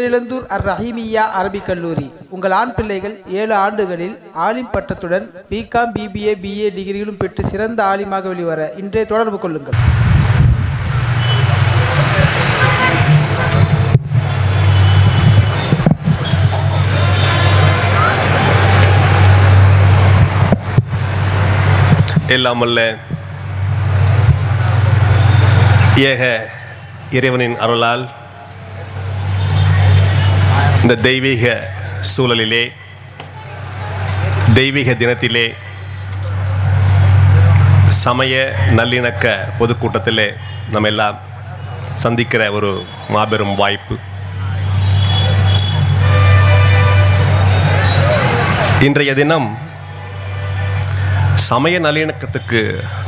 பேரிழந்தூர் அர் ரஹீமியா அரபிக் கல்லூரி. உங்கள் ஆண் பிள்ளைகள் ஏழு ஆண்டுகளில் ஆலிம் பட்டத்துடன் பிகாம் பிபிஏ பிஏ டிகிரிகளும் பெற்று சிறந்த ஆலிமாக வெளிவர இன்றே தொடர்பு கொள்ளுங்கள். எல்லாம் ஏக இறைவனின் அருளால் இந்த தெய்வீக சூழலிலே தெய்வீக தினத்திலே சமய நல்லிணக்க பொதுக்கூட்டத்திலே நம்ம எல்லாம் சந்திக்கிற ஒரு மாபெரும் வாய்ப்பு. இன்றைய தினம் சமய நல்லிணக்கத்துக்கு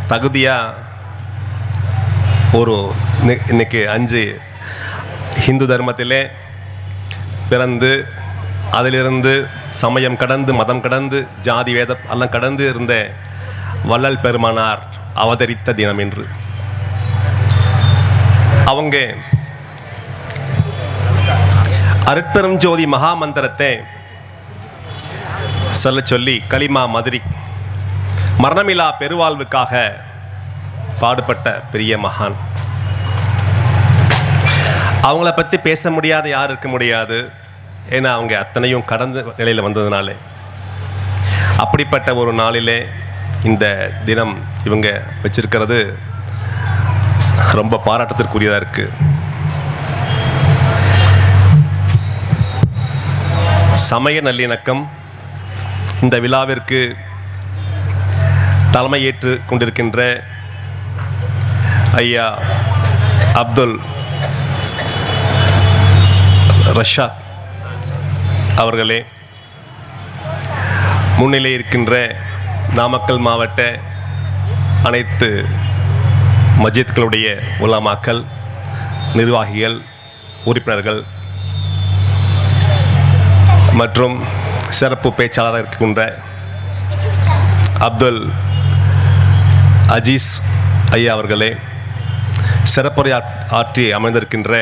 தகுதியாக ஒரு இன்னைக்கு அஞ்சு ஹிந்து தர்மத்திலே பிறந்து அதிலிருந்து சமயம் கடந்து மதம் கடந்து ஜாதி வேதம் எல்லாம் கடந்து இருந்த வள்ளல் பெருமானார் அவதரித்த தினம் என்று அவங்க அருட்பெரும் ஜோதி மகாமந்திரத்தை சொல்ல சொல்லி கலிமா மதுரி மரணமிலா பெருவாழ்வுக்காக பாடுபட்ட பெரிய மகான். அவங்கள பற்றி பேச முடியாத யார் இருக்க முடியாது. ஏன்னா அவங்க அத்தனையும் கடந்த நிலையில் வந்ததுனால. அப்படிப்பட்ட ஒரு நாளிலே இந்த தினம் இவங்க வச்சிருக்கிறது ரொம்ப பாராட்டத்திற்குரியதாக இருக்குது சமய நல்லிணக்கம் இந்த விழாவிற்கு தலைமையேற்று கொண்டிருக்கின்ற ஐயா அப்துல் ரஷாத் அவர்களே முன்னிலை இருக்கின்ற நாமக்கல் மாவட்ட அனைத்து மஜித்களுடைய உலமாக்கள் நிர்வாகிகள் உறுப்பினர்கள் மற்றும் சிறப்பு பேச்சாளராக இருக்கின்ற அப்துல் அஜீஸ் ஐயா அவர்களே சிறப்புரை ஆற்றி அமைந்திருக்கின்ற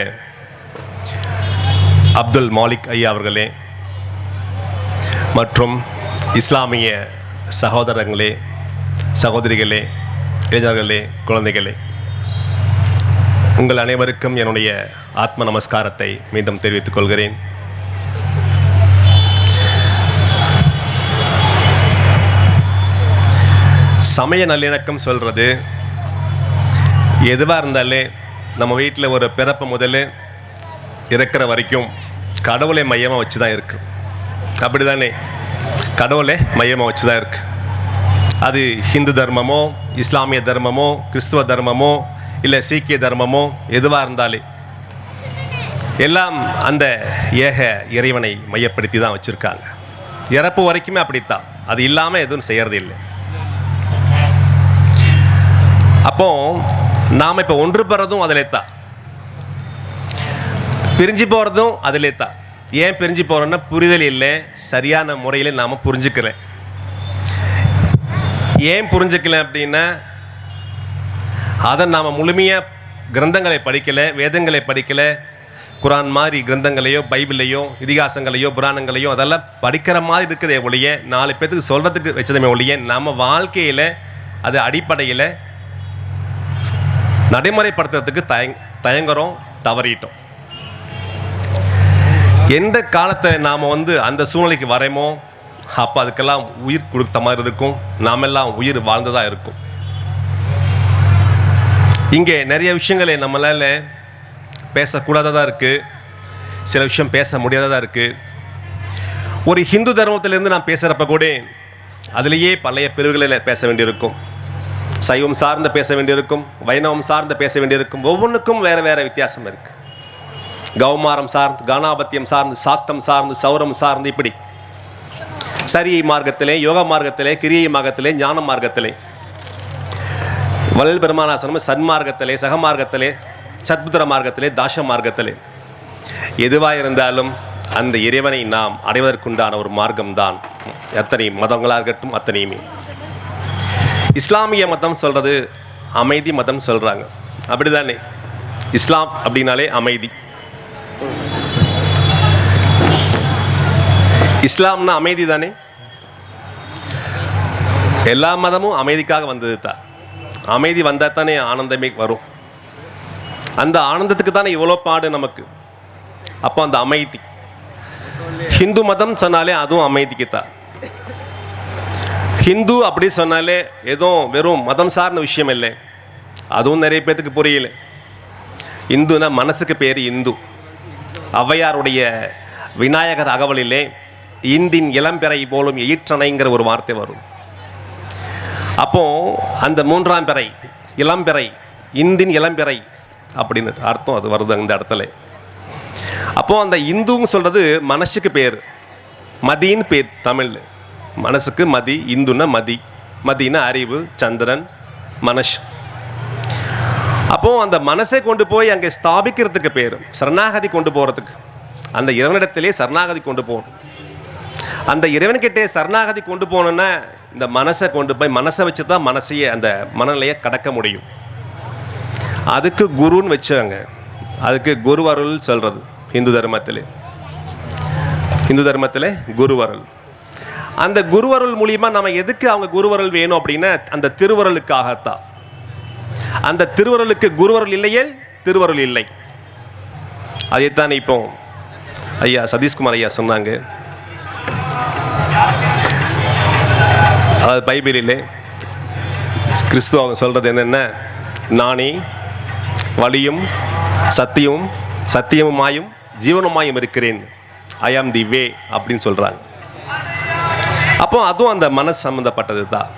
அப்துல் மாலிக் ஐயா அவர்களே மற்றும் இஸ்லாமிய சகோதரங்களே சகோதரிகளே இளைஞர்களே குழந்தைகளே உங்கள் அனைவருக்கும் என்னுடைய ஆத்ம நமஸ்காரத்தை மீண்டும் தெரிவித்துக் கொள்கிறேன். சமய நல்லிணக்கம் சொல்கிறது எதுவாக இருந்தாலே நம்ம வீட்டில் ஒரு பிறப்பு முதல் இருக்கிற வரைக்கும் கடவுளை மையமாக வச்சு தான் இருக்குது அப்படிதானே? கடவுளை மையமாக வச்சு தான் இருக்கு. அது ஹிந்து தர்மமோ இஸ்லாமிய தர்மமோ கிறிஸ்துவ தர்மமோ இல்லை சீக்கிய தர்மமோ எதுவாக இருந்தாலே எல்லாம் அந்த ஏக இறைவனை மையப்படுத்தி தான் வச்சுருக்காங்க. இறப்பு வரைக்குமே அப்படித்தான். அது இல்லாமல் எதுவும் செய்கிறது இல்லை அப்போ நாம் இப்போ ஒன்று பெறதும் அதிலே தான் பிரிஞ்சு போகிறதும் அதிலே தான் ஏன் பிரிஞ்சு போகிறோன்னா புரிதல் இல்லை சரியான முறையில் நாம் புரிஞ்சுக்கல. ஏன் புரிஞ்சுக்கல அப்படின்னா அதை நாம் முழுமையாக கிரந்தங்களை படிக்கலை வேதங்களை படிக்கலை குரான் மாதிரி கிரந்தங்களையோ பைபிளையோ இதிகாசங்களையோ புராணங்களையோ அதெல்லாம் படிக்கிற மாதிரி இருக்குதே ஒழிய நாலு பேர்த்துக்கு சொல்கிறதுக்கு வச்சதுமே ஒழிய நம்ம வாழ்க்கையில் அது அடிப்படையில் நடைமுறைப்படுத்துறதுக்கு தயங் தயங்குறோம் தவறிட்டோம். எந்த காலத்தை நாம் வந்து அந்த சூழ்நிலைக்கு வரைமோ அப்போ அதுக்கெல்லாம் உயிர் கொடுத்த மாதிரி இருக்கும். நாமெல்லாம் உயிர் வாழ்ந்ததாக இருக்கும். இங்கே நிறைய விஷயங்களை நம்மளால் பேசக்கூடாததாக இருக்குது சில விஷயம் பேச முடியாததாக இருக்குது ஒரு ஹிந்து தர்மத்திலேருந்து நான் பேசுகிறப்ப கூட அதிலேயே பழைய பிரிவுகளில் பேச வேண்டியிருக்கும். சைவம் சார்ந்து பேச வேண்டியிருக்கும் வைணவம் சார்ந்து பேச வேண்டியிருக்கும். ஒவ்வொன்றுக்கும் வேறு வேறு வித்தியாசம் இருக்குது கௌமாரம் சார்ந்து கானாபத்தியம் சார்ந்து சாத்தம் சார்ந்து சௌரம் சார்ந்து இப்படி. சரியை மார்க்கத்திலே யோக மார்க்கத்திலே கிரியை மார்க்கத்திலே ஞான மார்க்கத்திலே. வள்ளல் பெருமானாசனம் சன்மார்க்கத்திலே சகமார்க்கத்திலே சத்புத்திர மார்க்கத்திலே தாச மார்க்கத்திலே. எதுவாக இருந்தாலும் அந்த இறைவனை நாம் அடைவதற்குண்டான ஒரு மார்க்கம்தான். எத்தனை மதங்களாக இருக்கட்டும் அத்தனையுமே. இஸ்லாமிய மதம் சொல்கிறது அமைதி மதம் சொல்கிறாங்க அப்படிதானே? இஸ்லாம் அப்படின்னாலே அமைதி. இஸ்லாம்னா அமைதி தானே? எல்லா மதமும் அமைதிக்காக வந்தது தான். அமைதி வந்தால் தானே ஆனந்தமே வரும். அந்த ஆனந்தத்துக்கு தானே இவ்வளோ பாடு நமக்கு. அப்போ அந்த அமைதி. ஹிந்து மதம் சொன்னாலே அதுவும் அமைதிக்கு தான். ஹிந்து அப்படி சொன்னாலே எதுவும் வெறும் மதம் சார்ந்த விஷயம் இல்லை. அதுவும் நிறைய பேர்த்துக்கு புரியல. இந்துனா மனசுக்கு பேர் இந்து. ஔவையாருடைய விநாயகர் அகவலிலே இந்தின் இளம்பிறை போலும் ஈற்றணைங்கிற ஒரு வார்த்தை வரும். அப்போ அந்த மூன்றாம் பிறை இளம்பிறை இந்தின் இளம்பிறை அப்படின்னு அர்த்தம் அது வருது அந்த இடத்துல. அப்போ அந்த இந்துன்னு சொல்றது மனசுக்கு பேர். மதின்னு பேர் தமிழ். மனசுக்கு மதி இந்துன்னா மதி. மதினா அறிவு சந்திரன் மனஷ். அப்போ அந்த மனசை கொண்டு போய் அங்கே ஸ்தாபிக்கிறதுக்கு பேர். சரணாகதி கொண்டு போறதுக்கு. அந்த இறைவனிடத்திலே சரணாகதி கொண்டு போகணும். அந்த இறைவன்கிட்டே சரணாகதி கொண்டு போகணுன்னா இந்த மனசை கொண்டு போய் மனசை வச்சு தான் மனசையே அந்த மனநிலையை கடக்க முடியும். அதுக்கு குருன்னு வச்சாங்க. அதுக்கு குருவருள் சொல்றது இந்து தர்மத்திலே. இந்து தர்மத்தில் குருவருள் அந்த குருவருள் மூலியமா நம்ம எதுக்கு அவங்க குருவருள் வேணும் அப்படின்னா அந்த திருவருளுக்காகத்தான். அந்த திருவருளுக்கு குருவருள் இல்லையே திருவருள் இல்லை. அதைத்தான் இப்போ ஐயா சதீஷ்குமார் ஐயா சொன்னாங்க. அதாவது பைபிளிலே கிறிஸ்துவ அவங்க சொல்றது என்னென்ன? நானே வழியும் சத்தியமும் சத்தியமுமாயும் ஜீவனுமாயும் இருக்கிறேன். ஐ ஆம் தி வே அப்படின்னு சொல்றாங்க. அப்போ அதுவும் அந்த மனசு சம்மந்தப்பட்டது தான்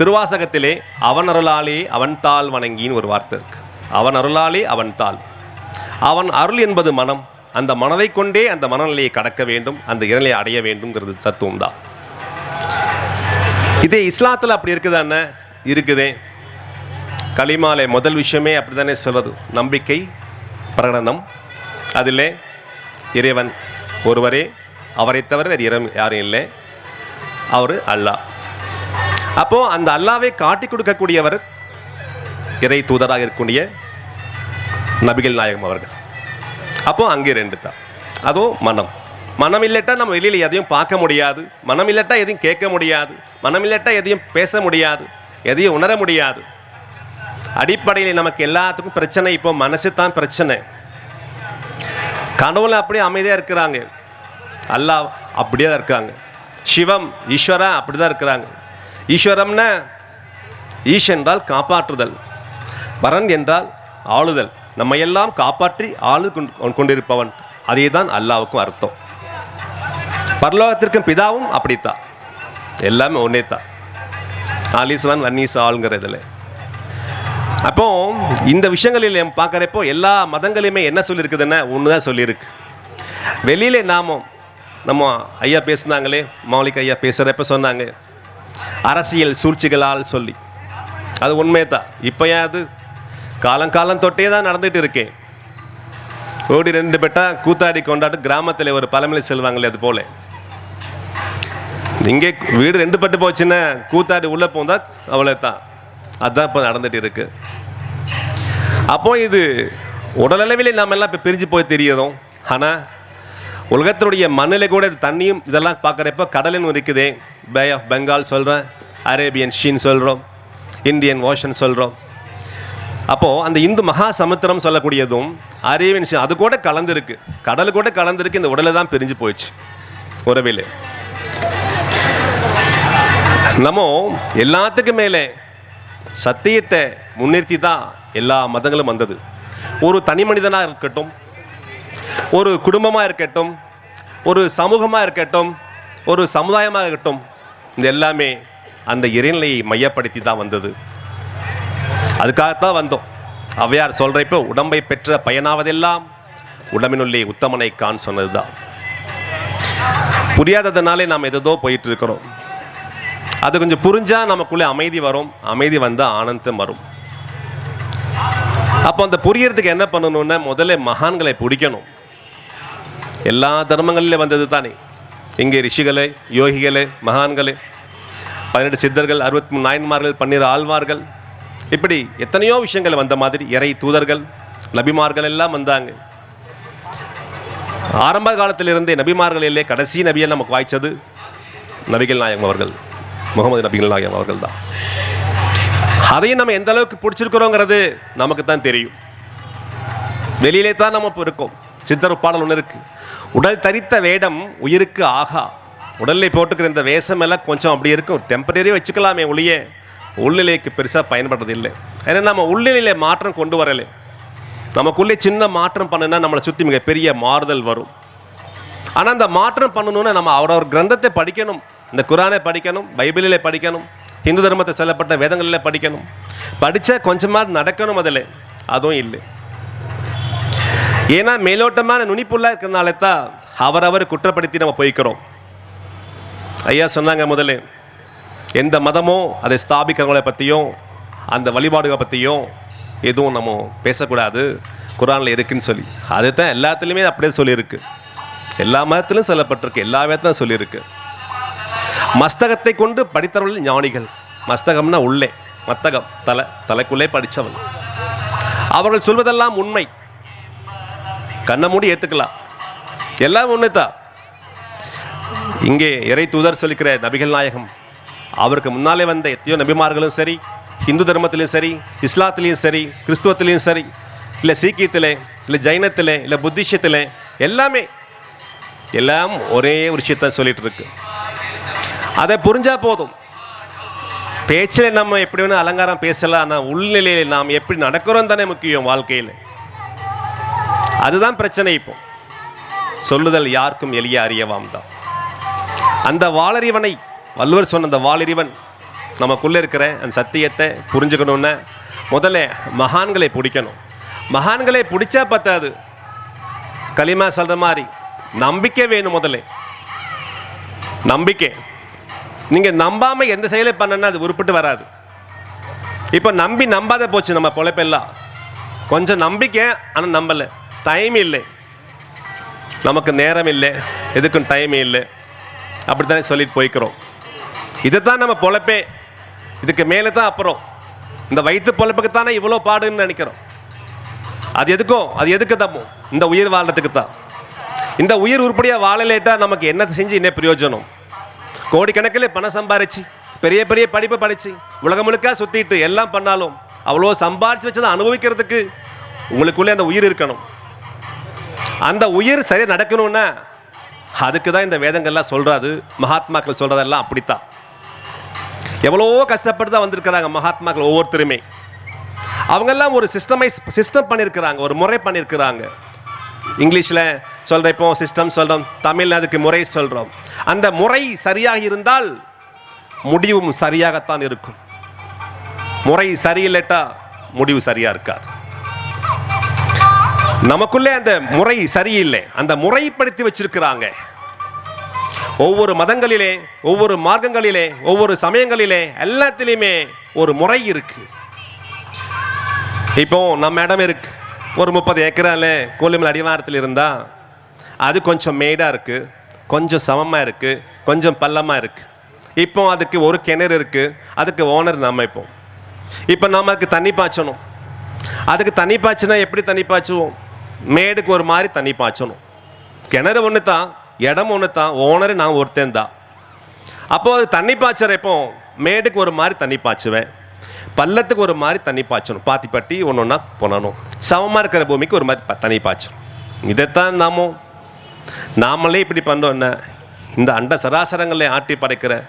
திருவாசகத்திலே அவன் அருளாலே அவன் தாள் வணங்கின்னு ஒரு வார்த்தை இருக்கு. அவன் அருளாலே அவன் தாள். அவன் அருள் என்பது மனம். அந்த மனதை கொண்டே அந்த மனநிலையை கடக்க வேண்டும். அந்த இரநிலையை அடைய வேண்டும்ங்கிறது தத்துவம் தான் இதே இஸ்லாத்தில் அப்படி இருக்குதானே இருக்குதே. கலிமாலே முதல் விஷயமே அப்படிதானே சொல்வது? நம்பிக்கை பிரகடனம். அதில் இறைவன் ஒருவரே. அவரை தவிர வேறு இறை யாரும் இல்லை. அவர் அல்லாஹ். அப்போது அந்த அல்லாவை காட்டி கொடுக்கக்கூடியவர் இறை தூதராக இருக்கக்கூடிய நபிகள் நாயகம் அவர்கள். அப்போது அங்கே ரெண்டு தான். அதுவும் மனம். மனம் இல்லட்டா நம்ம வெளியில் எதையும் பார்க்க முடியாது. மனம் இல்லட்டா எதையும் கேட்க முடியாது. மனம் இல்லட்டா எதையும் பேச முடியாது. எதையும் உணர முடியாது. அடிப்படையில் நமக்கு எல்லாத்துக்கும் பிரச்சனை இப்போ மனசு தான் பிரச்சனை. கனவுல அப்படியே அமைதியாக இருக்கிறாங்க. அல்லாஹ் அப்படியே தான் இருக்காங்க. சிவம் ஈஸ்வரா அப்படி தான் இருக்கிறாங்க. ஈஸ்வரம்னா ஈஷ் என்றால் காப்பாற்றுதல். வரன் என்றால் ஆளுதல். நம்ம எல்லாம் காப்பாற்றி ஆளு கொண்டிருப்பவன். அதே தான் அல்லாவுக்கும் அர்த்தம். பரலோகத்திற்கும் பிதாவும் அப்படித்தான். எல்லாமே ஒன்றே தான் ஆலீஸ்வன் வன்னீஸ் ஆளுங்கிற இதில். அப்போ இந்த விஷயங்களில் பார்க்குறப்போ எல்லா மதங்களையுமே என்ன சொல்லியிருக்குதுன்னா ஒன்று தான் சொல்லியிருக்கு. வெளியில நாமும் நம்ம ஐயா பேசுனாங்களே மௌலிக் ஐயா பேசுகிறப்ப சொன்னாங்க அரசியல் சூழ்ச்சிகளால் சொல்லி. அது உண்மையே தான் இப்போ ஏன் அது காலங்காலம் தொட்டே தான் நடந்துட்டு இருக்கேன் ஓடி ரெண்டு பெட்டா கூத்தாடி கொண்டாட்டு கிராமத்தில் ஒரு பழமொழி செல்வாங்களே அது போல. இங்கே வீடு ரெண்டு பட்டு போச்சுன்னா கூத்தாடி உள்ளே போந்தா அவ்வளோ தான் அதுதான் இப்போ நடந்துட்டு இருக்கு. அப்போ இது உடலளவில் நாம் எல்லாம் இப்போ பிரிஞ்சு போய் தெரியுதும் ஆனால் உலகத்தினுடைய மண்ணில் கூட இது தண்ணியும் இதெல்லாம் பார்க்குறப்ப கடலும் இருக்குதே. பே ஆஃப் பெங்கால் சொல்கிறேன் அரேபியன் ஷீன் சொல்கிறோம் இந்தியன் ஓஷன் சொல்கிறோம் அப்போது அந்த இந்து மகா சமுத்திரம் சொல்லக்கூடியதும் அரேபியன் ஷீன் அது கூட கலந்துருக்கு. கடல் கூட கலந்துருக்கு இந்த உடலை தான் பிரிஞ்சு போயிடுச்சு. உறவில். நம்ம எல்லாத்துக்கும் மேலே சத்தியத்தை முன்னிறுத்தி தான் எல்லா மதங்களும் வந்தது. ஒரு தனி மனிதனாக இருக்கட்டும் ஒரு குடும்பமாக இருக்கட்டும் ஒரு சமூகமாக இருக்கட்டும் ஒரு சமுதாயமாக இருக்கட்டும் இது எல்லாமே அந்த இறைநிலையை மையப்படுத்தி தான் வந்தது. அதுக்காகத்தான் வந்தோம். ஔவையார் சொல்கிறப்போ உடம்பை பெற்ற பயனாவதெல்லாம் உடம்பினுள்ளே உத்தமனை கான் சொன்னது தான் புரியாததுனாலே நாம் எதோ போயிட்டு இருக்கிறோம். அது கொஞ்சம் புரிஞ்சா நமக்குள்ளே அமைதி வரும். அமைதி வந்தால் ஆனந்தம் வரும். அப்போ அந்த புரியறதுக்கு என்ன பண்ணணும்னா முதல்ல மகான்களை பிடிக்கணும். எல்லா தர்மங்களிலே வந்தது தானே. இங்கே ரிஷிகளே யோகிகளே மகான்களே. பதினெட்டு சித்தர்கள் அறுபத்தி மூணு நாயன்மார்கள் பன்னிரு ஆழ்வார்கள். இப்படி எத்தனையோ விஷயங்கள் வந்த மாதிரி இறை தூதர்கள் நபிமார்கள் எல்லாம் வந்தாங்க. ஆரம்ப காலத்திலிருந்தே நபிமார்களிலே கடைசி நபியை நமக்கு வாய்ச்சது நபிகள் நாயகம் அவர்கள். முகமது நபிகள் நாயகம் அவர்கள் தான். அதையும் நம்ம எந்த அளவுக்கு பிடிச்சிருக்கிறோங்கிறது நமக்கு தான் தெரியும். வெளியிலே தான் நம்ம இப்போ இருக்கோம். சித்தர் பாடல் ஒன்று இருக்கு. உடல் தரித்த வேடம் உயிருக்கு ஆகா. உடலில் போட்டுக்கிற இந்த வேஷம் எல்லாம் கொஞ்சம் அப்படி இருக்கும். டெம்பரரி வச்சுக்கலாமே ஒழிய உள்நிலைக்கு பெருசாக பயன்படுறது இல்லை. ஏன்னா நம்ம உள்நிலையில மாற்றம் கொண்டு வரலை. நமக்குள்ளே சின்ன மாற்றம் பண்ணுனா நம்மளை சுற்றி மிகப்பெரிய மாறுதல் வரும். ஆனால் அந்த மாற்றம் பண்ணணும்னா நம்ம அவரவர் கிரந்தத்தை படிக்கணும். இந்த குரானை படிக்கணும் பைபிளிலே படிக்கணும் இந்து தர்மத்தை சொல்லப்பட்ட வேதங்களில் படிக்கணும். படித்தா கொஞ்சமாக நடக்கணும் அதில். அதுவும் இல்லை. ஏன்னா மேலோட்டமான நுனிப்புள்ளாக இருக்கிறனால தான் அவரவர் குற்றப்படுத்தி நம்ம போய்க்கிறோம். ஐயா சொன்னாங்க முதல்ல எந்த மதமோ அதை ஸ்தாபிக்கிறவங்களை பற்றியும் அந்த வழிபாடுகளை பற்றியும் எதுவும் நம்ம பேசக்கூடாது. குரானில் இருக்குன்னு சொல்லி. அது தான் எல்லாத்துலேயுமே அப்படியே சொல்லியிருக்கு. எல்லா மதத்திலும் சொல்லப்பட்டிருக்கு எல்லா வேதத்திலும் சொல்லியிருக்கு. மஸ்தகத்தை கொண்டு படித்தவர்கள் ஞானிகள். மஸ்தகம்னா உள்ளே மத்தகம் தலை தலைக்குள்ளே படித்தவன். அவர்கள் சொல்வதெல்லாம் உண்மை. கண்ணை மூடி ஏற்றுக்கலாம் எல்லாம் ஒன்று இங்கே இறை தூதர் சொல்லிக்கிற நபிகள் நாயகம் அவருக்கு முன்னாலே வந்த எத்தையோ நபிமார்களும் சரி இந்து தர்மத்திலையும் சரி இஸ்லாத்திலையும் சரி கிறிஸ்துவத்திலையும் சரி இல்லை சீக்கியத்தில் இல்லை ஜைனத்தில் இல்லை புத்திஷத்தில் எல்லாமே எல்லாம் ஒரே ஒரு விஷயத்தை சொல்லிட்டு இருக்கு. அதை புரிஞ்சா போதும். பேச்சில் நம்ம எப்படி வேணும் அலங்காரம் பேசலாம் ஆனால் உள்நிலையில் நாம் எப்படி நடக்கிறோம் தானே முக்கியம் வாழ்க்கையில். அதுதான் பிரச்சனை இப்போ. சொல்லுதல் யாருக்கும் எளிய அறியவாம் தான். அந்த வாளறிவனை வள்ளுவர் சொன்ன அந்த வாளறிவன் நமக்குள்ளே இருக்கிற அந்த சத்தியத்தை புரிஞ்சுக்கணுன்னா முதல்ல மகான்களை பிடிக்கணும். மகான்களை பிடிச்சா பத்தாது. களிமா சொல்கிற மாதிரி நம்பிக்கை வேணும் முதல்ல. நம்பிக்கை. நீங்கள் நம்பாமல் எந்த செயலை பண்ணனா அது உருப்பிட்டு வராது. இப்போ நம்பி நம்பாத போச்சு நம்ம பொழைப்பெல்லாம். கொஞ்சம் நம்பிக்கை ஆனால் நம்பலை. டைம் இல்லை. நமக்கு நேரம் இல்லை. எதுக்கும் டைம் இல்லை. அப்படி தானே சொல்லிட்டு போய்க்கிறோம். இதை தான் நம்ம பொழைப்பே. இதுக்கு மேலே தான் அப்புறம். இந்த வயிற்று பொழைப்புக்கு தானே இவ்வளோ பாடுன்னு நினைக்கிறோம். அது எதுக்கும் அது எதுக்கு தப்போம் இந்த உயிர் வாழ்றதுக்கு தான். இந்த உயிர் உருப்படியாக வாழலேட்டா நமக்கு என்ன செஞ்சு என்ன பிரயோஜனம்? கோடிக்கணக்கில் பணம் சம்பாரிச்சு பெரிய பெரிய படிப்பு படித்து உலகம் முழுக்க சுற்றிட்டு எல்லாம் பண்ணாலும் அவ்வளோ சம்பாரித்து வச்சதை அனுபவிக்கிறதுக்கு உங்களுக்குள்ளே அந்த உயிர் இருக்கணும். அந்த உயிர் சரியாக நடக்கணும்னா அதுக்கு தான் இந்த வேதங்கள்லாம் சொல்கிறாது மகாத்மாக்கள் சொல்கிறதெல்லாம் அப்படித்தான். எவ்வளோ கஷ்டப்பட்டு தான் வந்திருக்கிறாங்க மகாத்மாக்கள் ஒவ்வொருத்தருமே. அவங்கெல்லாம் ஒரு சிஸ்டமைஸ் சிஸ்டம் பண்ணியிருக்கிறாங்க ஒரு முறை பண்ணியிருக்கிறாங்க. இங்கிலீஷில் சொல்கிற இப்போ சிஸ்டம் சொல்கிறோம் தமிழில் அதுக்கு முறை சொல்கிறோம் அந்த முறை சரியாக இருந்தால் முடிவும் சரியாகத்தான் இருக்கும். முறை சரியில்லைட்டா முடிவு சரியாக இருக்காது. நமக்குள்ளே அந்த முறை சரியில்லை. அந்த முறைப்படுத்தி வச்சிருக்கிறாங்க. ஒவ்வொரு மதங்களிலே ஒவ்வொரு மார்க்கங்களிலே ஒவ்வொரு சமயங்களிலே எல்லாத்திலையுமே ஒரு முறை இருக்கு. இப்போ நம்ம இடம் இருக்கு. ஒரு முப்பது ஏக்கரால கோலிமல் அடிவாரத்தில் இருந்தால் அது கொஞ்சம் மேடாக இருக்குது கொஞ்சம் சமமாக இருக்குது கொஞ்சம் பள்ளமாக இருக்குது இப்போ அதுக்கு ஒரு கிணறு இருக்குது அதுக்கு ஓனர் நம்ம இப்போ இப்போ நமக்கு தண்ணி பாய்ச்சணும். அதுக்கு தண்ணி பாய்ச்சினா எப்படி தண்ணி பாய்ச்சுவோம்? மேடுக்கு ஒரு மாதிரி தண்ணி பாய்ச்சணும். கிணறு ஒன்று தான் இடம் ஒன்று தான் ஓனர் நான் ஒருத்தன் தான். அப்போது அது தண்ணி பாய்ச்சறப்போ மேடுக்கு ஒரு மாதிரி தண்ணி பாய்ச்சுவேன். பள்ளத்துக்கு ஒரு மாதிரி தண்ணி பாய்ச்சணும். பாத்தி பட்டி ஒன்று ஒன்றா பண்ணணும் சமமாக இருக்கிற பூமிக்கு ஒரு மாதிரி ப- தண்ணி பாய்ச்சணும். இதைத்தான் நாமும் நாமளே இப்படி பண்ணோன்னா இந்த அண்ட சராசரங்களை ஆட்டி படைக்கிற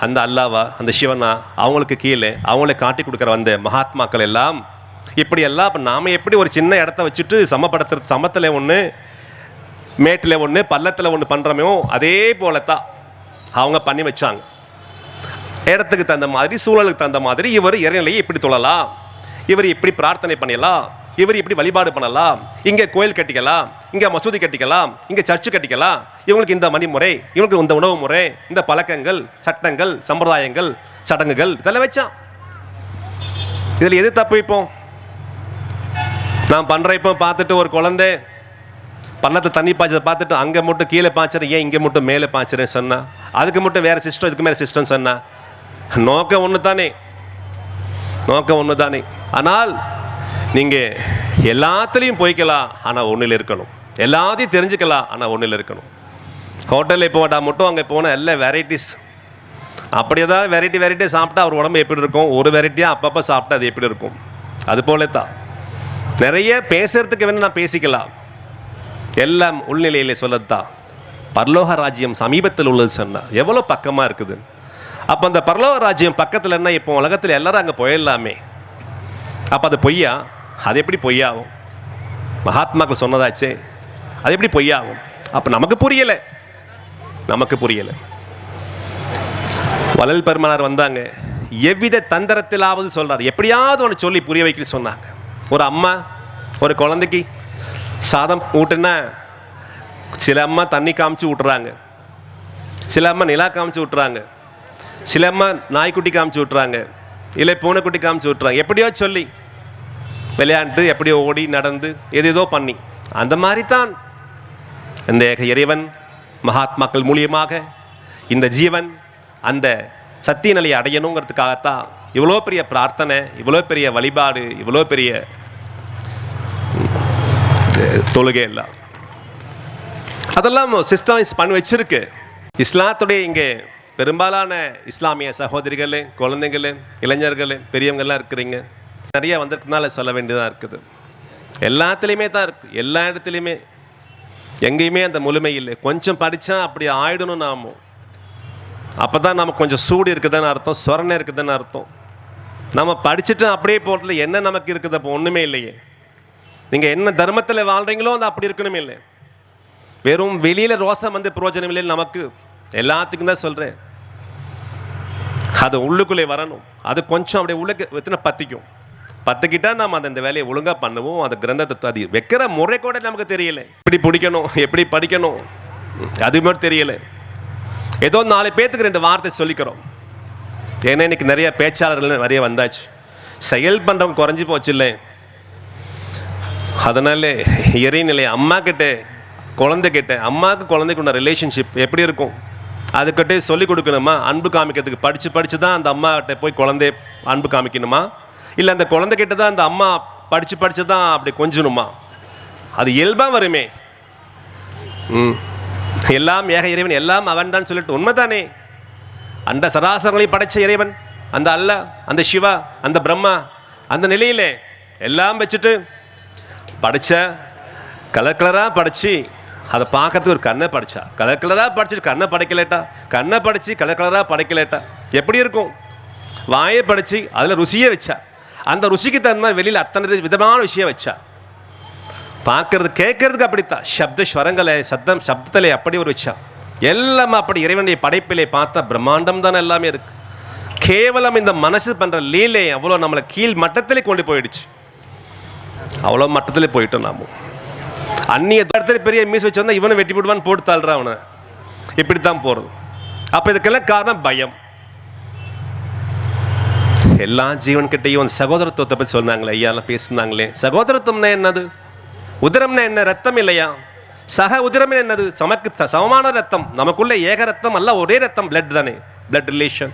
அந்த அல்லாவா அந்த சிவனா அவங்களுக்கு கீழே அவங்களே காட்டி கொடுக்குற வந்த மகாத்மாக்கள் எல்லாம் இப்படி எல்லாம் இப்போ நாம் எப்படி ஒரு சின்ன இடத்த வச்சுட்டு சமப்படுத்துற சமத்தில் ஒன்று மேட்டில் ஒன்று பள்ளத்தில் ஒன்று பண்ணுறமையும் அதே போல தான் அவங்க பண்ணி வச்சாங்க. இடத்துக்கு தகுந்த மாதிரி சூழலுக்கு தகுந்த மாதிரி இவர் இறைநிலையை இப்படி தொழலாம். இவர் இப்படி பிரார்த்தனை பண்ணலாம் இவர் இப்படி வழிபாடு பண்ணலாம். இங்கே கோயில் கட்டிக்கலாம். இங்கே மசூதி கட்டிக்கலாம். இங்கே சர்ச்சு கட்டிக்கலாம். இவங்களுக்கு இந்த மணிமுறை இவங்களுக்கு இந்த உணவு முறை இந்த பழக்கங்கள் சட்டங்கள் சம்பிரதாயங்கள் சடங்குகள் இதெல்லாம் வச்சான். இதில் எது தப்பு இப்போ? நான் பண்ணுற இப்போ பார்த்துட்டு ஒரு குழந்தை பள்ளத்தை தண்ணி பாய்ச்சதை பார்த்துட்டு அங்கே மட்டும் கீழே பாய்ச்சறேன் ஏன் இங்கே மட்டும் மேலே பாய்ச்சறேன் சொன்னால் அதுக்கு மட்டும் வேறு சிஸ்டம் இதுக்கு மேலே சிஸ்டம் சொன்னால் நோக்கம் ஒன்று தானே நோக்கம் ஒன்று தானே ஆனால் நீங்கள் எல்லாத்துலேயும் போய்க்கலாம் ஆனால் ஒன்றில் இருக்கணும். எல்லாத்தையும் தெரிஞ்சுக்கலாம் ஆனால் ஒன்றில் இருக்கணும். ஹோட்டலில் போட்டால் மட்டும் அங்கே போன எல்லா வெரைட்டிஸ் அப்படி ஏதாவது வெரைட்டி வெரைட்டி சாப்பிட்டா அவர் உடம்பு எப்படி இருக்கும்? ஒரு வெரைட்டியாக அப்பப்போ சாப்பிட்டா அது எப்படி இருக்கும்? அது போல தான் நிறைய பேசுறதுக்கு வேணும் நான் பேசிக்கலாம். எல்லாம் உள்நிலையிலே சொல்லத்தான். பரலோக ராஜ்யம் சமீபத்தில் உள்ளது சொன்னால் எவ்வளோ பக்கமாக இருக்குது? அப்போ அந்த பரலோக ராஜ்யம் பக்கத்தில் என்ன? இப்போ உலகத்தில் எல்லாரும் அங்கே போயிடலாமே. அப்போ அது பொய்யா? அது எப்படி பொய்யாகும்? மகாத்மாக்கள் சொன்னதாச்சே. அது எப்படி பொய்யாகும்? அப்போ நமக்கு புரியலை. நமக்கு புரியலை. வளல் பெருமானார் வந்தாங்க. எவ்வித தந்திரத்திலாவது சொல்கிறார் எப்படியாவது ஒன்று சொல்லி புரிய வைக்க சொன்னாங்க. ஒரு அம்மா ஒரு குழந்தைக்கு சாதம் ஊட்டுனா சில அம்மா தண்ணி காமிச்சு விட்டுறாங்க சில அம்மா நிலா காமிச்சு விட்டுறாங்க சில அம்மா நாய்க்குட்டி காமிச்சு விட்றாங்க இல்லை பூனைக்குட்டி காமிச்சு விட்றாங்க எப்படியோ சொல்லி விளையாண்டு எப்படியோ ஓடி நடந்து எது ஏதோ பண்ணி. அந்த மாதிரி தான் இந்த ஏக இறைவன் மகாத்மாக்கள் மூலியமாக இந்த ஜீவன் அந்த சத்திய நிலையை அடையணுங்கிறதுக்காகத்தான் இவ்வளோ பெரிய பிரார்த்தனை இவ்வளோ பெரிய வழிபாடு இவ்வளோ பெரிய தொழுகை எல்லாம். அதெல்லாம் சிஸ்டம் பண்ணி வச்சிருக்கு. இஸ்லாத்துடைய இங்கே பெரும்பாலான இஸ்லாமிய சகோதரிகளே குழந்தைங்களே இளைஞர்களே பெரியவங்கள்லாம் இருக்கிறீங்க. நிறைய வந்திருக்கனால சொல்ல வேண்டியதாக இருக்குது. எல்லாத்துலேயுமே தான் இருக்குது எல்லா இடத்துலையுமே. எங்கேயுமே அந்த முழுமை இல்லை. கொஞ்சம் படித்தா அப்படி ஆயிடணும் நாம. அப்போ தான் நமக்கு கொஞ்சம் சூடு இருக்குதுன்னு அர்த்தம் சொரணை இருக்குதுன்னு அர்த்தம். நம்ம படிச்சுட்டு அப்படியே போகிறதுல என்ன நமக்கு இருக்குது? அப்போ ஒன்றுமே இல்லையே. நீங்கள் என்ன தர்மத்தில் வாழ்கிறீங்களோ அது அப்படி இருக்கணுமே இல்லை வெறும் வெளியில் ரோசம் வந்து பிரயோஜனம் இல்லை நமக்கு எல்லாத்துக்கும் தான் சொல்கிறேன் அது உள்ளுக்குள்ளே வரணும். அது கொஞ்சம் அப்படியே உள்ளுக்கு எத்தனை பற்றிக்கும் பத்துக்கிட்டா நம்ம அந்த இந்த வேலையை ஒழுங்காக பண்ணுவோம். அந்த கிரந்தத்தை அது வைக்கிற முறை கூட நமக்கு தெரியல. எப்படி பிடிக்கணும்? எப்படி படிக்கணும்? அது மட்டும் தெரியல. ஏதோ நாலு பேர்த்துக்கு ரெண்டு வார்த்தை சொல்லிக்கிறோம். ஏன்னா இன்னைக்கு நிறைய பேச்சாளர்கள் நிறைய வந்தாச்சு. செயல் பண்ணுறவங்க குறைஞ்சி போச்சு இல்லை. அதனால இறைநிலை அம்மா கிட்ட குழந்தைகிட்ட அம்மாவுக்கு குழந்தைக்கு உள்ள ரிலேஷன்ஷிப் எப்படி இருக்கும்? அதுக்கிட்டே சொல்லிக் கொடுக்கணுமா? அன்பு காமிக்கிறதுக்கு படித்து படித்து தான் அந்த அம்மாக்கிட்ட போய் குழந்தைய அன்பு காமிக்கணுமா? இல்லை அந்த குழந்தைகிட்ட தான் அந்த அம்மா படித்து படித்து தான் அப்படி கொஞ்சணுமா? அது இயல்பாக வருமே. ம். எல்லாம் ஏக இறைவன் எல்லாம் அவன் தான் சொல்லிட்டு உண்மைதானே? அந்த சராசரங்களையும் படைத்த இறைவன் அந்த அல்ல அந்த சிவா அந்த பிரம்மா அந்த நிலையிலே எல்லாம் வச்சுட்டு படித்த கலர் கலராக படித்து அதை பார்க்கறதுக்கு ஒரு கண்ணை படிச்சா. கலர் கலராக படிச்சுட்டு கண்ணை படைக்கலேட்டா? கண்ணை படித்து கலர் கலராக படைக்கலேட்டா? எப்படி இருக்கும்? வாயை படித்து அதில் ருசியே வச்சா. அந்த ருசிக்கு தகுந்த மாதிரி வெளியில் அத்தனை விதமான விஷயம் வச்சா. பார்க்கறது கேட்கறதுக்கு அப்படித்தான். சப்த ஸ்வரங்களை சத்தம் சப்தத்திலே அப்படி ஒரு வச்சா. எல்லாம் அப்படி இறைவனுடைய படைப்பிலே பார்த்தா பிரம்மாண்டம் தானே எல்லாமே இருக்கு. கேவலம் இந்த மனசு பண்ற லீலை அவ்வளோ நம்மளை கீழ் மட்டத்திலே கொண்டு போயிடுச்சு. அவ்வளோ மட்டத்திலே போயிட்டோம் நாம. அந்நிய இடத்துல பெரிய மீஸ் வச்சு வந்தா இவனை வெட்டி விடுவான்னு போட்டு தாழ்றான் அவனை. இப்படித்தான் போறது. அப்ப இதுக்கெல்லாம் காரணம் பயம். எல்லா ஜீவன்கிட்டையும் சகோதரத்துவத்தை பற்றி சொன்னாங்களே ஐயாலாம் பேசினாங்களே. சகோதரத்துவம்னா என்னது? உதிரம்னா என்ன? ரத்தம் இல்லையா? சக உதிரம் என்னது? சமக்கு சமமான ரத்தம். நமக்குள்ள ஏக ரத்தம் அல்ல ஒரே ரத்தம் பிளட் தானே. பிளட் ரிலேஷன்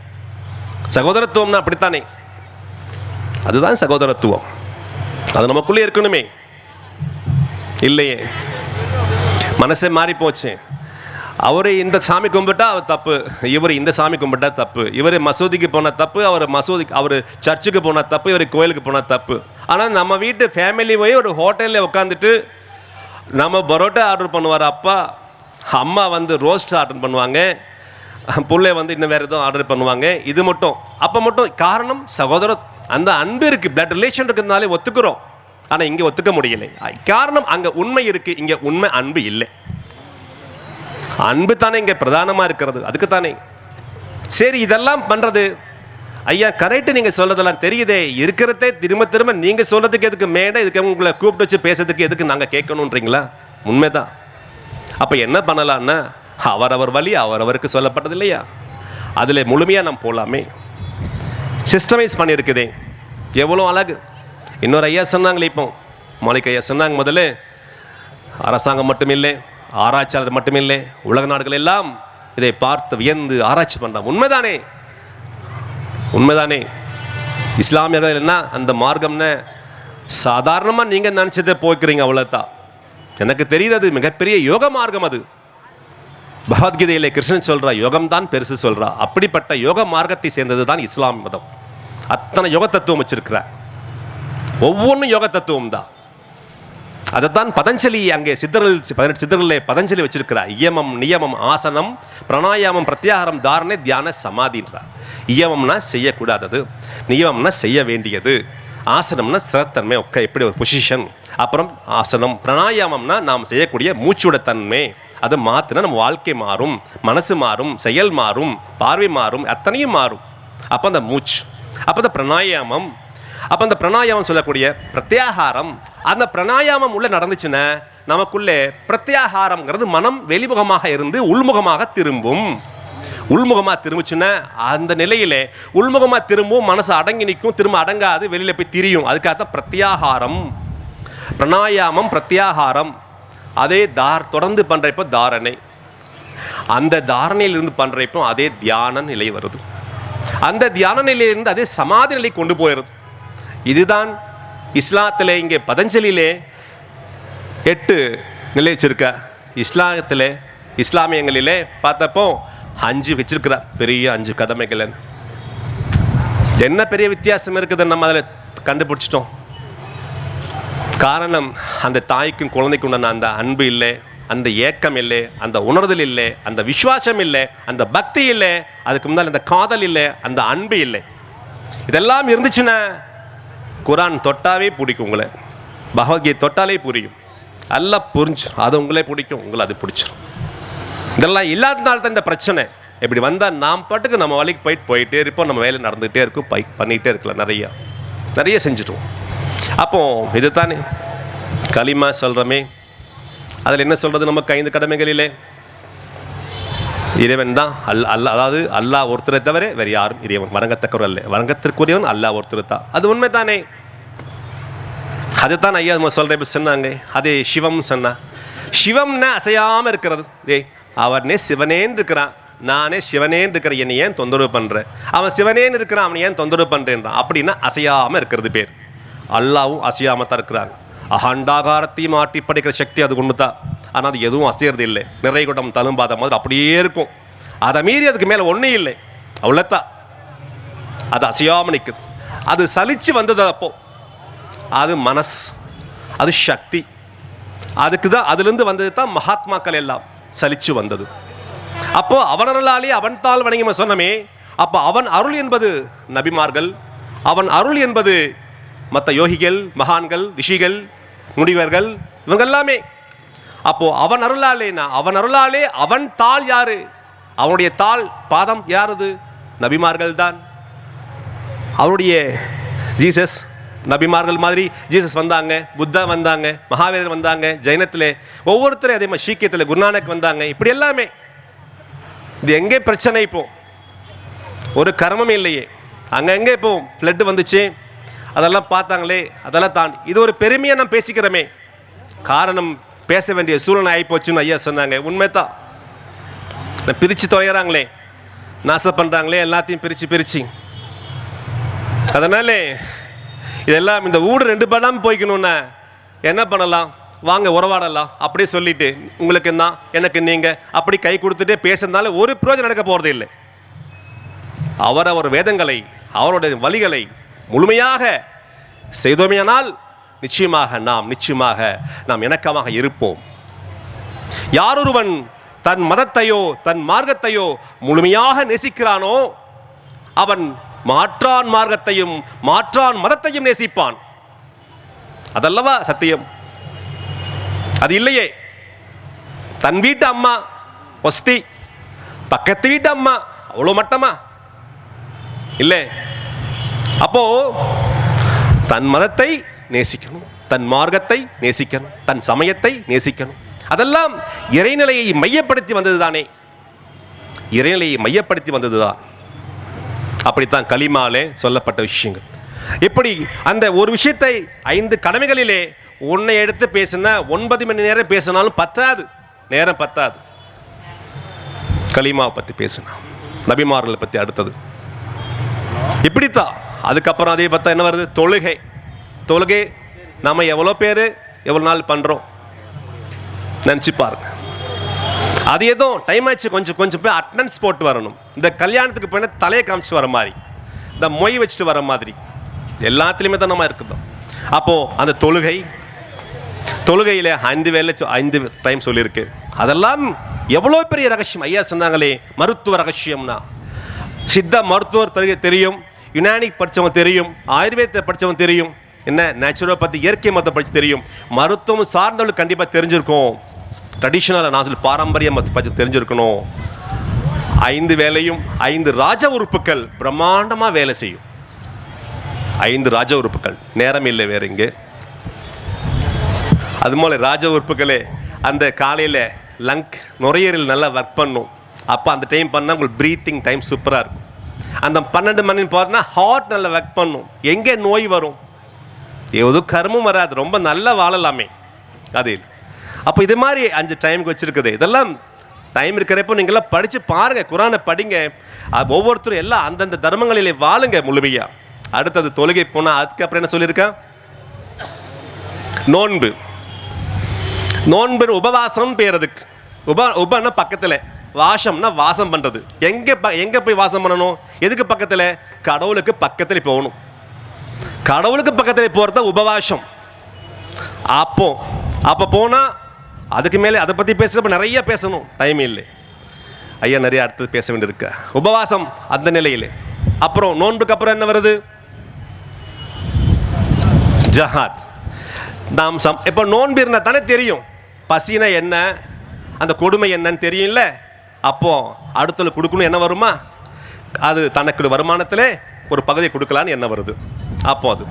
சகோதரத்துவம்னா அப்படித்தானே? அதுதான் சகோதரத்துவம். அது நமக்குள்ளே இருக்கணுமே. இல்லையே. மனசே மாறி போச்சு அவர் இந்த சாமி கும்பிட்டா அவர் தப்பு. இவர் இந்த சாமி கும்பிட்டா தப்பு. இவர் மசூதிக்கு போன தப்பு அவர் மசூதிக்கு அவர் சர்ச்சுக்கு போன தப்பு இவர் கோயிலுக்கு போன தப்பு. ஆனால் நம்ம வீட்டு ஃபேமிலி போய் ஒரு ஹோட்டலில் உட்காந்துட்டு நம்ம பரோட்டா ஆர்டர் பண்ணுவார் அப்பா. அம்மா வந்து ரோஸ்ட் ஆர்டர் பண்ணுவாங்க. பிள்ளை வந்து இன்னும் வேறு எதுவும் ஆர்டர் பண்ணுவாங்க. இது மட்டும். அப்போ மட்டும் காரணம் சகோதரர். அந்த அன்பு இருக்குது பிளட் ரிலேஷன் இருக்கிறதுனாலே ஒத்துக்கிறோம். ஆனால் இங்கே ஒத்துக்க முடியலை. காரணம் அங்கே உண்மை இருக்குது இங்கே உண்மை அன்பு இல்லை. அன்பு தானே இங்கே பிரதானமாக இருக்கிறது அதுக்கு தானே. சரி இதெல்லாம் பண்ணுறது ஐயா கரெக்டு நீங்கள் சொல்கிறதெல்லாம் தெரியுதே. இருக்கிறதே திரும்ப திரும்ப நீங்கள் சொல்கிறதுக்கு எதுக்கு மேடை இதுக்கு உங்களை கூப்பிட்டு வச்சு பேசுறதுக்கு எதுக்கு நாங்கள் கேட்கணுன்றீங்களா? உண்மைதான். அப்போ என்ன பண்ணலான்னா அவரவர் வழி அவரவருக்கு சொல்லப்பட்டது இல்லையா? அதில் முழுமையாக நம்ம போகலாமே சிஸ்டமைஸ் பண்ணியிருக்குதே. எவ்வளோ அழகு. இன்னொரு ஐயா சொன்னாங்களே இப்போ. மாலிக் ஐயா சொன்னாங்க முதல்ல. அரசாங்கம் மட்டுமில்லை ஆராய்ச்சியாளர் மட்டுமில்லை உலக நாடுகள் எல்லாம் இதை பார்த்து வியந்து ஆராய்ச்சி பண்ணுறான் உண்மைதானே? உண்மைதானே? இஸ்லாமியர்கள் என்ன அந்த மார்க்கம்னு சாதாரணமாக நீங்கள் நினச்சதை போய்க்கிறீங்க அவ்வளோதான் எனக்கு தெரியுது அது மிகப்பெரிய யோக மார்க்கம் அது. பகவத்கீதையிலே கிருஷ்ணன் சொல்கிறா யோகம் தான் பெருசு சொல்கிறா அப்படிப்பட்ட யோக மார்க்கத்தை சேர்ந்தது தான் இஸ்லாம் மதம். அத்தனை யோக தத்துவம் வச்சிருக்கிறார். ஒவ்வொன்றும் யோக தத்துவம் தான். அதைத்தான் பதஞ்சலி அங்கே சித்தர்கள் பதினெட்டு சித்தர்களே பதஞ்சலி வச்சிருக்கிறார். இயமம் நியமம் ஆசனம் பிராணாயாமம் பிரத்யாகாரம் தாரணை தியான சமாதின்றார். இயமம்னா செய்யக்கூடாதது நியமம்னா செய்ய வேண்டியது ஆசனம்னா சிறத்தன்மை ஒக்க எப்படி ஒரு பொசிஷன் அப்புறம் ஆசனம் பிராணாயாமம்னா நாம் செய்யக்கூடிய மூச்சோட தன்மை. அது மாற்றினா நம்ம வாழ்க்கை மாறும் மனசு மாறும் செயல் மாறும் பார்வை மாறும் அத்தனையும் மாறும். அப்போ அந்த மூச்சு அப்போ அந்த பிராணாயாமம் அப்போ அந்த பிராணாயாமம் சொல்லக்கூடிய பிரத்யாகாரம் அந்த பிராணாயாமம் உள்ள நடந்துச்சுன்னா நமக்குள்ளே பிரத்யாகாரம்ங்கிறது மனம் வெளிமுகமாக இருந்து உள்முகமாக திரும்பும். உள்முகமாக திரும்பிச்சுன்னா அந்த நிலையிலே உள்முகமாக திரும்பும் மனசு அடங்கி நிற்கும் திரும்ப அடங்காது வெளியில் போய் திரியும். அதுக்காக தான் பிரத்யாகாரம். பிராணாயாமம் பிரத்யாகாரம். அதே தார் தொடர்ந்து பண்ணுறப்போ தாரணை. அந்த தாரணையிலிருந்து பண்ணுறப்போ அதே தியான நிலை வருது. அந்த தியான நிலையிலிருந்து அதே சமாதி நிலை கொண்டு போயிடுது இதுதான் இஸ்லாத்தில் இங்கே பதஞ்சலியிலே எட்டு நிலை வச்சிருக்க இஸ்லாத்தில் இஸ்லாமியங்களிலே பார்த்தப்போ அஞ்சு வச்சிருக்கிற பெரிய அஞ்சு கடமைகள் என்ன பெரிய வித்தியாசம் இருக்குதுன்னு நம்ம அதில் கண்டுபிடிச்சிட்டோம். காரணம் அந்த தாய்க்கும் குழந்தைக்கும் உண்டான அந்த அன்பு இல்லை அந்த ஏக்கம் இல்லை அந்த உணர்தல் இல்லை அந்த விசுவாசம் இல்லை அந்த பக்தி இல்லை அதுக்கு முன்னால் அந்த காதல் இல்லை அந்த அன்பு இல்லை. இதெல்லாம் இருந்துச்சுன்னா குரான் தொட்டாவே பிடிக்கும் உங்களை. பகவத்கீதை தொட்டாலே புரியும். எல்லாம் புரிஞ்சு அது உங்களே பிடிக்கும். உங்களை அது பிடிச்சிரும். இதெல்லாம் இல்லாததுனால தான் இந்த பிரச்சனை. இப்படி வந்தால் நாம் பாட்டுக்கு நம்ம வழிக்கு போயிட்டு போயிட்டே இருப்போம். நம்ம வேலை நடந்துகிட்டே இருக்கும். பை பண்ணிகிட்டே இருக்கலாம் நிறையா. நிறைய செஞ்சிடுவோம். அப்போ இது தானே களிமா சொல்கிறோமே அதில் என்ன சொல்கிறது நமக்கு ஐந்து கடமைகளிலே? இறைவன் தான் அல் அல்ல அதாவது அல்லாஹ் ஒருத்தரை தவிர வேறு யாரும் இறைவன் வணங்கத்தக்கவர் அல்ல. வணங்கத்திற்குரியவன் அல்லாஹ் ஒருத்தர் தான். அது உண்மை தானே அதுதான் ஐயா நம்ம சொல்கிற சொன்னாங்க அதே சிவம் சொன்னா. சிவம்னா அசையாமல் இருக்கிறது. ஏய் அவனே சிவனேன்னு இருக்கிறான். நானே சிவனேன்னு இருக்கிற என்னை ஏன் தொந்தரவு பண்ணுறேன் அவன் சிவனேன்னு இருக்கிறான். அவனை ஏன் தொந்தரவு பண்ணுறேன்றான் அப்படின்னா அசையாமல் இருக்கிறது பேர். அல்லாவும் அசையாமல் தான் இருக்கிறாங்க. அகண்டாகாரத்தையும் ஆட்டி படைக்கிற சக்தி அது ஒன்று தான் ஆனால் அது எதுவும் அசையறது இல்லை. நிறைய கூட்டம் தழும்பாத மாதிரி அப்படியே இருக்கும். அதை மீறி அதுக்கு மேலே ஒன்றும் இல்லை. அவ்வளோத்தான் அது அசையாமல் நிற்குது அது சலித்து வந்தது அப்போ. அது மனஸ் அது சக்தி. அதுக்கு தான் அதுலேருந்து வந்தது தான் மகாத்மாக்கள் எல்லாம் சலித்து வந்தது. அப்போ அவனர்களாலே அவன் தாள் வணங்கி சொன்னமே அப்போ அவன் அருள் என்பது நபிமார்கள் அவன் அருள் என்பது மற்ற யோகிகள் மகான்கள் ரிஷிகள் முனிவர்கள் இவங்க எல்லாமே அப்போ அவன் அருளாலேனா அவன் அருளாலே அவன் தாள் யாரு? அவனுடைய தாள் பாதம் யாருது? நபிமார்கள் தான். அவருடைய ஜீசஸ் நபிமார்கள் மாதிரி ஜீசஸ் வந்தாங்க புத்தா வந்தாங்க மகாவீரர் வந்தாங்க ஜெயினத்தில் ஒவ்வொருத்தரும் அதே மாதிரி சீக்கியத்தில் குருநானக் வந்தாங்க. இப்படி எல்லாமே. இது எங்கே பிரச்சனை இப்போ? ஒரு கர்மம் இல்லையே. அங்கங்கே இப்போ ஃப்ளட்டு வந்துச்சு? அதெல்லாம் பார்த்தாங்களே அதெல்லாம் தாண்டி இது ஒரு பெருமையாக நம்ம பேசிக்கிறோமே. காரணம் பேச வேண்டிய சூழ்நிலை ஆகிப்போச்சுன்னு ஐயா சொன்னாங்க. உண்மைதான். பிரித்து தொலைகிறாங்களே. நாசம் பண்ணுறாங்களே எல்லாத்தையும் பிரித்து பிரித்து அதனாலே இதெல்லாம் இந்த ஊடு ரெண்டு படாமல் போய்க்கணுன்னா என்ன பண்ணலாம்? வாங்க உறவாடலாம். அப்படியே சொல்லிட்டு உங்களுக்கு என்ன? எனக்கு நீங்கள் அப்படி கை கொடுத்துட்டே பேசுறதுனால ஒரு பிரயோஜனம் நடக்க போகிறது இல்லை. அவரவர் வேதங்களை அவருடைய வழிகளை முழுமையாக செய்தோமையானால் நிச்சயமாக நாம் நிச்சயமாக நாம் இணக்கமாக இருப்போம். யாரொருவன் தன் மதத்தையோ தன் மார்க்கத்தையோ முழுமையாக நேசிக்கிறானோ அவன் மாற்றான் மார்க்கத்தையும் மாற்றான் மதத்தையும் நேசிப்பான். அதல்லவா சத்தியம். அது இல்லையே. தன் வீட்டு அம்மா ஒஸ்தி பக்கத்து வீட்டு அம்மா அவ்வளோ மட்டமா? இல்லை. அப்போ தன் மதத்தை நேசிக்கணும். தன் மார்க்கத்தை நேசிக்கணும். தன் சமயத்தை நேசிக்கணும். அதெல்லாம் இறைநிலையை மையப்படுத்தி வந்தது தானே இறைநிலையை மையப்படுத்தி வந்ததுதான் அப்படித்தான் கலிமாலே சொல்லப்பட்ட விஷயங்கள். இப்படி அந்த ஒரு விஷயத்தை ஐந்து கடமைகளிலே ஒன்றை எடுத்து பேசினா ஒன்பது மணி நேரம் பேசினாலும் பத்தாது. நேரம் பத்தாது. கலிமாவை பற்றி பேசினா. நபிமார்களை பற்றி அடுத்தது. இப்படித்தான். அதுக்கப்புறம் அதே பார்த்தா என்ன வருது? தொழுகை. தொழுகை. நம்ம எவ்வளோ பேர் எவ்வளோ நாள் பண்ணுறோம் நினச்சி பாருங்க. அது ஏதோ டைம் ஆச்சு கொஞ்சம் கொஞ்சம் போய் அட்டன்ஸ் போட்டு வரணும். இந்த கல்யாணத்துக்கு போய் தலையை காமிச்சு வர மாதிரி. இந்த மொய் வச்சுட்டு வர மாதிரி. எல்லாத்துலேயுமே தான் நம்ம இருக்கணும். அப்போது அந்த தொழுகை தொழுகையில் ஐந்து வேலை சொ- ஐந்து டைம் சொல்லியிருக்கு. அதெல்லாம் எவ்வளோ பெரிய ரகசியம்? ஐயா சொன்னாங்களே மருத்துவ ரகசியம்னா. சித்த மருத்துவர் தெரியும் யுனானிக் படித்தவங்க தெரியும் ஆயுர்வேதத்தை படித்தவங்க தெரியும். என்ன? நேச்சுரோபதி இயற்கை மதத்தை படித்து தெரியும். மருத்துவம் சார்ந்தவங்களுக்கு கண்டிப்பாக தெரிஞ்சிருக்கும். ட்ரெடிஷ்னலாக நான் சொல்லி பாரம்பரிய மதத்தை பற்றி தெரிஞ்சிருக்கணும். ஐந்து வேலையும் ஐந்து ராஜ உறுப்புகள் பிரம்மாண்டமாக வேலை செய்யும். ஐந்து ராஜ உறுப்புகள். நேரம் இல்லை வேற இங்கே. அது போல ராஜ உறுப்புகளே அந்த காலையில் லங்க் நுரையீரல் நல்லா ஒர்க் பண்ணும். அப்போ அந்த டைம் பண்ணால் உங்களுக்கு ப்ரீத்திங் டைம் சூப்பராக இருக்கும். அந்த பன்னெண்டு மணி பார்த்தோன்னா ஹார்ட் நல்லா ஒர்க் பண்ணும். எங்கே நோய் வரும்? எதுவும் கருமும் வராது. ரொம்ப நல்லா வாழலாமே. அது அப்போ இது மாதிரி அஞ்சு டைமுக்கு வச்சுருக்குது. இதெல்லாம் டைம் இருக்கிறப்போ நீங்கள்லாம் படித்து பாருங்கள் குரானை படிங்க. ஒவ்வொருத்தரும் எல்லாம் அந்தந்த தர்மங்களிலே வாழுங்க முழுமையாக அடுத்தது தொழுகை போனால் அதுக்கப்புறம் என்ன சொல்லியிருக்கேன் நோன்பு. நோன்பு உபவாசம் பேரதுக்கு உப உபன்னா பக்கத்தில். வாசம்னா வாசம் பண்ணுறது எங்கே ப எங்கே போய் வாசம் பண்ணணும்? எதுக்கு பக்கத்தில்? கடவுளுக்கு பக்கத்தில் போகணும். கடவுளுக்கு பக்கத்தில் போகிறது தான் உபவாசம். அப்போ அப்போ போனால் அதுக்கு மேலே அதை பற்றி பேசுகிறப்ப நிறைய பேசணும். டைம் இல்லை. ஐயா நிறைய அடுத்தது பேச வேண்டியிருக்கு. உபவாசம் அந்த நிலையில். அப்புறம் நோன்புக்கு அப்புறம் என்ன வருது? ஜஹாத். நாம் சம் இப்போ நோன்பு இருந்தால் தானே தெரியும். பசினா என்ன? அந்த கொடுமை என்னன்னு தெரியும்ல? அப்போ அடுத்தது கொடுக்கணும் என்ன வருமா? அது தனக்கு வருமானத்திலே ஒரு பகுதியை கொடுக்கலான்னு என்ன வருது. அப்போ அது.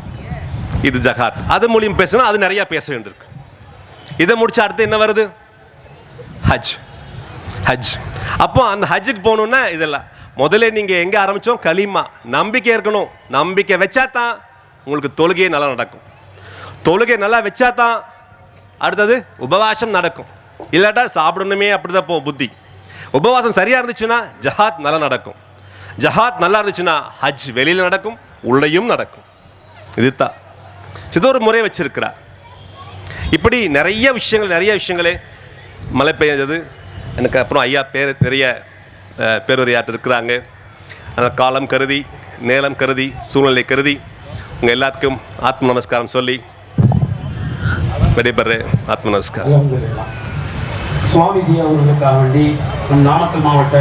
இது ஜகாத். அது மூலியம் பேசினா அது நிறையா பேச வேண்டியிருக்கு. இதை முடிச்ச அடுத்து என்ன வருது? ஹஜ். ஹஜ். அப்போ அந்த ஹஜ்ஜுக்கு போகணுன்னா இதெல்லாம். முதல்ல நீங்கள் எங்கே ஆரம்பித்தோம் களிமா. நம்பிக்கை இருக்கணும். நம்பிக்கை வச்சா தான் உங்களுக்கு தொழுகையே நல்லா நடக்கும். தொழுகை நல்லா வச்சா தான் அடுத்தது உபவாசம் நடக்கும். இல்லாட்டா சாப்பிடணுமே அப்படி தான் போ புத்தி. உபவாசம் சரியாக இருந்துச்சுன்னா ஜஹாத் நல்லா நடக்கும். ஜஹாத் நல்லா இருந்துச்சுன்னா ஹஜ் வெளியில் நடக்கும் உள்ளேயும் நடக்கும். இதுதான் இது ஒரு முறை வச்சிருக்கிறார். இப்படி நிறைய விஷயங்கள் நிறைய விஷயங்களே மழை பெய்ஞ்சது. எனக்கு அப்புறம் ஐயா பேர் பெரிய அஹ், இருக்கிறாங்க. அந்த காலம் கருதி நேரம் கருதி சூழ்நிலை கருதி உங்கள் எல்லாத்துக்கும் ஆத்ம நமஸ்காரம் சொல்லி விடைபெறேன். ஆத்ம நமஸ்காரம். சுவாமிஜி அவர்களுக்காக வேண்டி நாமக்கல் மாவட்ட